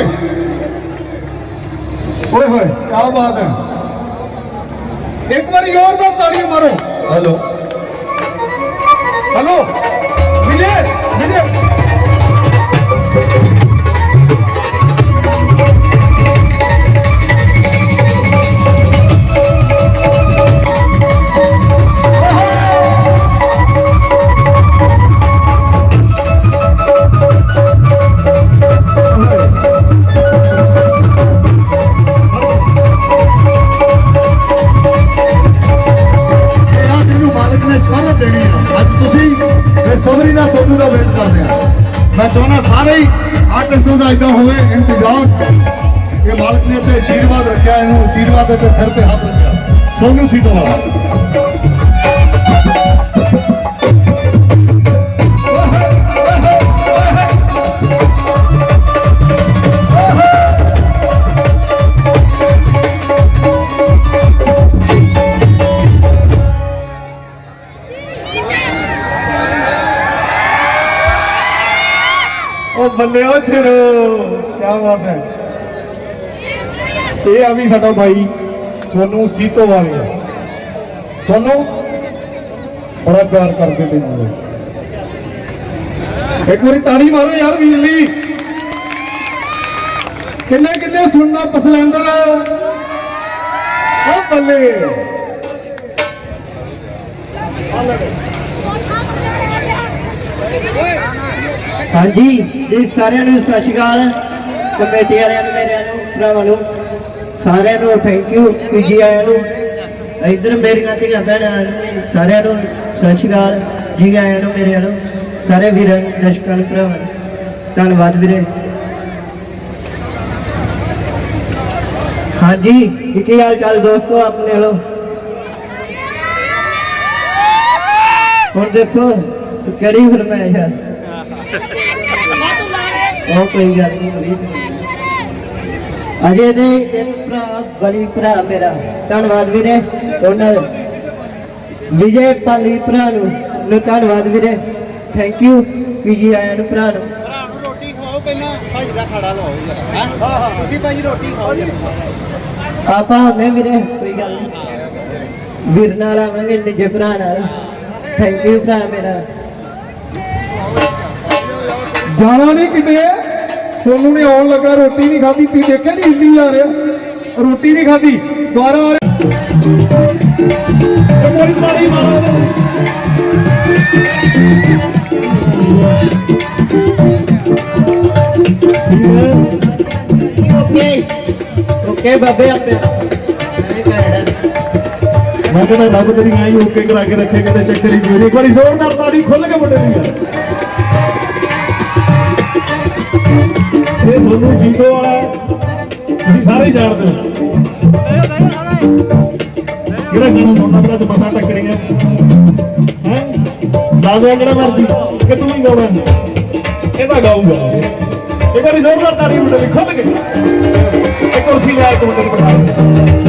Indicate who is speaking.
Speaker 1: ਵੀਰੇ ਓਏ ਹੋਏ ਕੀ ਬਾਤ ਹੈ। ਇੱਕ ਵਾਰੀ ਜ਼ੋਰਦਾਰ ਤਾੜੀਆਂ ਮਾਰੋ।
Speaker 2: ਹੈਲੋ
Speaker 1: ਹੈਲੋ
Speaker 2: ਬੇਸਬਰੀ ਦਾ ਵੇਟ ਕਰਦੇ ਆ। ਮੈਂ ਚਾਹੁੰਦਾ ਸਾਰੇ ਹੀ ਆਰਟਿਸਟਾਂ ਦਾ ਇਦਾਂ ਹੋਵੇ, ਇੰਤਜ਼ਾਰ ਇਹ ਮਾਲਕ ਨੇ ਤੇ ਆਸ਼ੀਰਵਾਦ ਰੱਖਿਆ, ਇਹਨੂੰ ਆਸ਼ੀਰਵਾਦ ਦੇ ਸਿਰ ਤੇ ਹੱਥ ਰੱਖਿਆ। ਸੋਨੂ ਸੀਤੋ ਵਾਲਾ
Speaker 1: ਉਹ ਬੱਲਿਓ ਛਿਰੋ ਕੀ ਬਾਤ ਹੈ। ਇਹ ਆ ਵੀ ਸਾਡਾ ਭਾਈ, ਸੋਨੂੰ ਸੀਤੋ ਵਾਲੇ ਆ। ਸੋਨੂੰ, ਬੜਾ ਪਿਆਰ ਕਰਦੇ ਤੈਨੂੰ ਇੱਕ ਵਾਰੀ ਤਾੜੀ ਮਾਰੋ ਯਾਰ ਵੀਰ ਲਈ ਕਿੰਨੇ ਕਿੰਨੇ ਸੁਣਨਾ ਪਸਲੰਦਰ ਉਹ ਬੱਲੇ।
Speaker 3: ਹਾਂਜੀ, ਜੀ ਸਾਰਿਆਂ ਨੂੰ ਸਤਿ ਸ਼੍ਰੀ ਅਕਾਲ। ਕਮੇਟੀ ਵਾਲਿਆਂ ਨੂੰ, ਮੇਰਿਆਂ ਨੂੰ, ਭਰਾਵਾਂ ਨੂੰ, ਸਾਰਿਆਂ ਨੂੰ ਥੈਂਕ ਯੂ ਜੀ ਆਇਆਂ ਨੂੰ। ਇਧਰ ਮੇਰੀਆਂ ਧੀਆਂ ਭੈਣਾਂ ਸਾਰਿਆਂ ਨੂੰ ਸਤਿ ਸ਼੍ਰੀ ਅਕਾਲ। ਜੀ ਆਇਆਂ ਨੂੰ, ਮੇਰਿਆਂ ਨੂੰ, ਸਾਰੇ ਵੀਰਾਂ ਨੂੰ ਦਰਸ਼ਕਾਂ ਨੂੰ ਭਰਾਵਾਂ ਨੂੰ। ਧੰਨਵਾਦ ਵੀਰੇ। ਹਾਂਜੀ ਕੀ ਹਾਲ ਚਾਲ ਦੋਸਤੋ ਆਪਣੇ ਵੱਲੋਂ? ਹੁਣ ਦੱਸੋ, ਕਿਹੜੀ ਫਿਲਮ ਹੈ ਯਾਰ ਉਹ ਕੋਈ ਗੱਲ ਨਹੀਂ ਹੋਈ ਅਜੇ ਦੇ ਦਿਨ ਭਰਾ ਬਲੀ ਭਰਾ ਮੇਰਾ। ਧੰਨਵਾਦ ਵੀਰੇ ਉਹਨਾਂ ਵਿਜੇ ਪਾਲੀ ਭਰਾ ਨੂੰ ਨੂੰ ਧੰਨਵਾਦ ਵੀਰੇ। ਥੈਂਕ ਯੂ ਕਿ ਜੀ ਆਇਆਂ ਨੂੰ ਭਰਾ ਨੂੰ।
Speaker 4: ਭਰਾ ਨੂੰ ਰੋਟੀ ਖਵਾਓ ਪਹਿਲਾਂ ਭਾਈ ਦਾ ਖਾੜਾ ਲਵਾਓ ਜਰਾ ਹਾਂ? ਹਾਂ ਤੁਸੀਂ ਭਾਈ ਰੋਟੀ ਖਾਓ ਜਰਾ
Speaker 3: ਆਪਾਂ ਹੁੰਦੇ ਵੀਰੇ ਕੋਈ ਗੱਲ ਨਹੀਂ ਵੀਰ ਨਾਲ ਆਵਾਂਗੇ ਨਿੱਜੇ ਭਰਾ ਨਾਲ। ਥੈਂਕ ਯੂ ਭਰਾ ਮੇਰਾ।
Speaker 1: ਜਾਣਾ ਨਹੀਂ ਕਿਤੇ। ਸੋਨੂੰ ਨੇ ਆਉਣ ਲੱਗਾ ਰੋਟੀ ਨਹੀਂ ਖਾਧੀ। ਤੁਸੀਂ ਦੇਖਿਆ ਨਹੀਂ ਹਿੱਲੀ ਜਾ ਰਿਹਾ ਰੋਟੀ ਨਹੀਂ ਖਾਧੀ ਦੁਬਾਰਾ ਆ ਰਿਹਾ ਤਾੜੀ ਮਾਰੋ ਇਹਦੇ।
Speaker 3: ਓਕੇ ਓਕੇ ਬਾਬੇ ਆਪੇ। ਮੈਂ
Speaker 1: ਕਹਿੰਦਾ ਰੱਬ ਤੇਰੀ ਆਈ ਓਕੇ ਕਰਾ ਕੇ ਰੱਖੇ ਕਿਤੇ ਚੱਕਰ ਹੀ ਕੋਈ ਇੱਕ ਵਾਰੀ ਜ਼ੋਰਦਾਰ ਤਾੜੀ ਖੁੱਲ ਕੇ ਮੁੰਡੇ ਦੀ ਤੁਸੀਂ ਜਾਣਦੇ। ਕਿਹੜਾ ਗਾਣਾ ਸੁਣਨਾ ਮੇਰਾ ਮਸਾ ਮਸਾਂ ਟੱਕਰੀਆਂ ਹੈ? ਲਾ ਕਿਹੜਾ ਮਰਜ਼ੀ। ਕਿ ਤੂੰ ਹੀ ਗਾਉਣਾ? ਇਹ ਤਾਂ ਗਾਊਗਾ। ਇੱਕ ਵਾਰੀ ਜ਼ੋਰਦਾਰ ਤਾੜੀ ਮੁੰਡੇ ਦੀ ਖੁੱਲ ਕੇ ਇੱਕ ਕੁਰਸੀ ਲਿਆ, ਇੱਕ ਮੁੰਡੇ ਨੂੰ ਬਿਠਾ